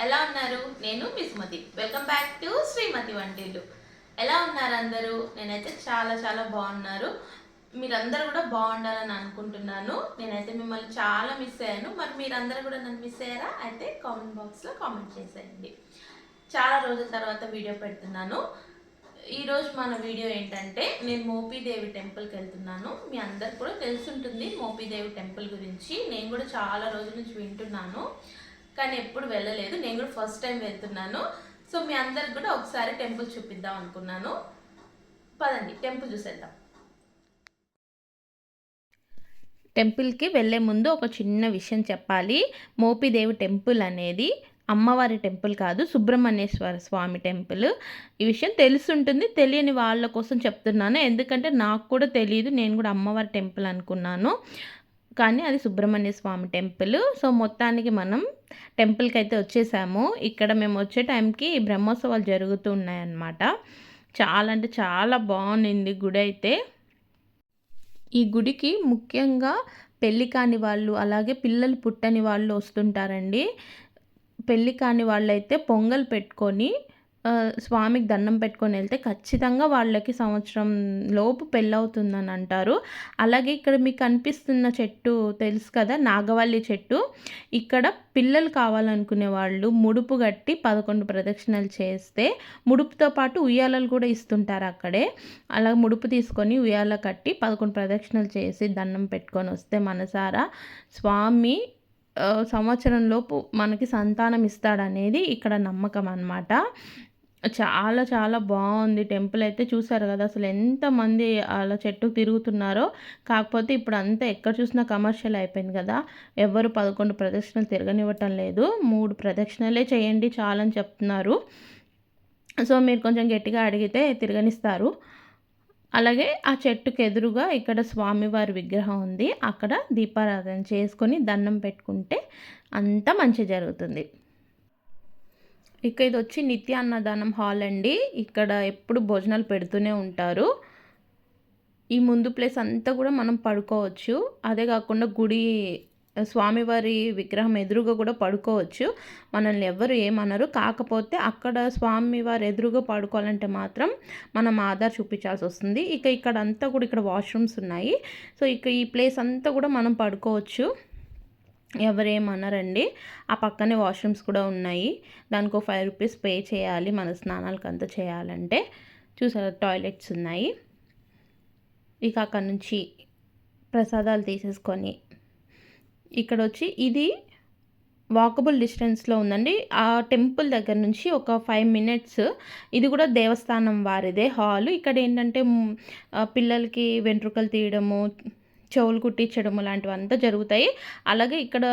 ఎలా ఉన్నారు? నేను మీ Sumathi. Welcome back to Srimathi Vantillu ఎలా ఉన్నారు అందరూ? నేనైతే చాలా చాలా బాగున్నారు. మీరందరూ కూడా బాగుండాలని అనుకుంటున్నాను. నేనైతే మిమ్మల్ని చాలా మిస్ అయ్యాను. మరి మీరందరూ కూడా నన్ను మిస్ అయ్యారా? అయితే కామెంట్ బాక్స్లో కామెంట్ చేసేయండి. చాలా రోజుల తర్వాత వీడియో పెడుతున్నాను. ఈరోజు మన వీడియో ఏంటంటే నేను మోపీదేవి టెంపుల్కి వెళ్తున్నాను మీ అందరికి కూడా తెలుసుంటుంది మోపీదేవి టెంపుల్ గురించి. నేను కూడా చాలా రోజుల నుంచి వింటున్నాను. కానీ ఎప్పుడు వెళ్ళలేదు. నేను కూడా ఫస్ట్ టైం వెళ్తున్నాను. సో మీ అందరికి కూడా ఒకసారి టెంపుల్ చూపిద్దాం అనుకున్నాను. పదండి టెంపుల్ చూసేద్దాం. టెంపుల్కి వెళ్ళే ముందు ఒక చిన్న విషయం చెప్పాలి. మోపిదేవి టెంపుల్ అనేది అమ్మవారి టెంపుల్ కాదు సుబ్రహ్మణ్యేశ్వర స్వామి టెంపుల్. ఈ విషయం తెలుసుంటుంది. తెలియని వాళ్ళ కోసం చెప్తున్నాను. ఎందుకంటే నాకు కూడా తెలియదు నేను కూడా అమ్మవారి టెంపుల్ అనుకున్నాను. కానీ అది సుబ్రహ్మణ్య స్వామి టెంపుల్. సో మొత్తానికి మనం టెంపుల్కి అయితే వచ్చేసాము. ఇక్కడ మేము వచ్చే టైంకి బ్రహ్మోత్సవాలు జరుగుతూ ఉన్నాయన్నమాట. చాలా అంటే చాలా బాగుంది గుడి అయితే. ఈ గుడికి ముఖ్యంగా పెళ్ళి కాని వాళ్ళు అలాగే పిల్లలు పుట్టని వాళ్ళు వస్తుంటారండి. పెళ్ళి కాని వాళ్ళైతే పొంగల్ పెట్టుకొని స్వామికి దండం పెట్టుకొని వెళ్తే ఖచ్చితంగా వాళ్ళకి సంవత్సరం లోపు పెళ్ళవుతుందని అంటారు. అలాగే ఇక్కడ మీకు కనిపిస్తున్న చెట్టు తెలుసు కదా నాగవల్లి చెట్టు. ఇక్కడ పిల్లలు కావాలనుకునే వాళ్ళు ముడుపు కట్టి పదకొండు ప్రదక్షిణలు చేస్తే ముడుపుతో పాటు ఉయ్యాలలు కూడా ఇస్తుంటారు అక్కడే. అలా ముడుపు తీసుకొని ఉయ్యాల కట్టి పదకొండు ప్రదక్షిణలు చేసి దండం పెట్టుకొని వస్తే మనసారా స్వామి సంవత్సరంలోపు మనకి సంతానం ఇస్తాడనేది ఇక్కడ నమ్మకం అనమాట చాలా చాలా బాగుంది. టెంపుల్ అయితే చూసారు కదా అసలు ఎంతమంది అలా చెట్టుకు తిరుగుతున్నారో. కాకపోతే ఇప్పుడు అంతా ఎక్కడ చూసినా కమర్షియల్ అయిపోయింది కదా. ఎవరు పదకొండు ప్రదక్షిణలు తిరగనివ్వటం లేదు. మూడు ప్రదక్షిణలే చేయండి చాలని చెప్తున్నారు. సో మీరు కొంచెం గట్టిగా అడిగితే తిరగనిస్తారు. అలాగే ఆ చెట్టుకు ఎదురుగా ఇక్కడ స్వామివారి విగ్రహం ఉంది. అక్కడ దీపారాధన చేసుకొని దండం పెట్టుకుంటే అంతా మంచి జరుగుతుంది. ఇక ఇది వచ్చి నిత్య అన్నదానం హాల్ అండి. ఇక్కడ ఎప్పుడు భోజనాలు పెడుతూనే ఉంటారు. ఈ ముందు ప్లేస్ అంతా కూడా మనం పడుకోవచ్చు. అదే కాకుండా గుడి స్వామివారి విగ్రహం ఎదురుగా కూడా పడుకోవచ్చు. మనల్ని ఎవరు ఏమనరు. కాకపోతే అక్కడ స్వామివారి ఎదురుగా పడుకోవాలంటే మాత్రం మనం ఆధార్ చూపించాల్సి వస్తుంది. ఇక ఇక్కడ అంతా కూడా ఇక్కడ వాష్రూమ్స్ ఉన్నాయి. సో ఇక ఈ ప్లేస్ అంతా కూడా మనం పడుకోవచ్చు. ఎవరేమన్నారండి? ఆ పక్కనే వాష్రూమ్స్ కూడా ఉన్నాయి. దానికి ఒక ఫైవ్ రూపీస్ పే చేయాలి. మన స్నానాలకు అంత చేయాలంటే. చూసారా టాయిలెట్స్ ఉన్నాయి. ఇక అక్కడ నుంచి ప్రసాదాలు తీసేసుకొని ఇక్కడ వచ్చి ఇది వాకబుల్ డిస్టెన్స్లో ఉందండి. ఆ టెంపుల్ దగ్గర నుంచి ఒక ఫైవ్ మినిట్స్ ఇది కూడా దేవస్థానం వారిదే హాల్. ఇక్కడ ఏంటంటే పిల్లలకి వెంట్రుకలు తీయడము చెవులు కుట్టించడం లాంటివంతా జరుగుతాయి. అలాగే ఇక్కడ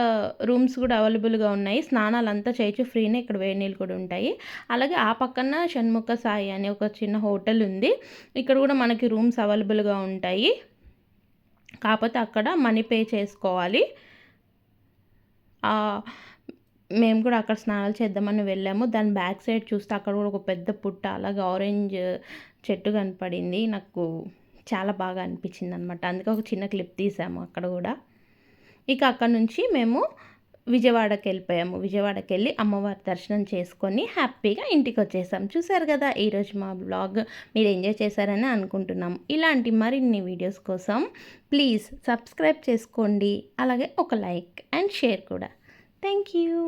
రూమ్స్ కూడా అవైలబుల్గా ఉన్నాయి. స్నానాలు అంతా చేయొచ్చు ఫ్రీనే ఇక్కడ వేడి నీళ్ళు కూడా ఉంటాయి. అలాగే ఆ పక్కన షణ్ముఖ సాయి అనే ఒక చిన్న హోటల్ ఉంది. ఇక్కడ కూడా మనకి రూమ్స్ అవైలబుల్గా ఉంటాయి. కాకపోతే అక్కడ మనీ పే చేసుకోవాలి. మేము కూడా అక్కడ స్నానాలు చేద్దామని వెళ్ళాము. దాని బ్యాక్ సైడ్ చూస్తే అక్కడ కూడా ఒక పెద్ద పుట్ట అలాగే ఆరెంజ్ చెట్టు కనపడింది. నాకు చాలా బాగా అనిపించింది అనమాట అందుకే ఒక చిన్న క్లిప్ తీసాము అక్కడ కూడా. ఇక అక్కడ నుంచి మేము విజయవాడకి వెళ్ళిపోయాము. విజయవాడకి వెళ్ళి అమ్మవారి దర్శనం చేసుకొని హ్యాపీగా ఇంటికి వచ్చేసాం. చూసారు కదా ఈరోజు మా బ్లాగ్ మీరు ఎంజాయ్ చేశారని అనుకుంటున్నాం. ఇలాంటి మరిన్ని వీడియోస్ కోసం ప్లీజ్ సబ్స్క్రైబ్ చేసుకోండి. అలాగే ఒక లైక్ అండ్ షేర్ కూడా. Thank you.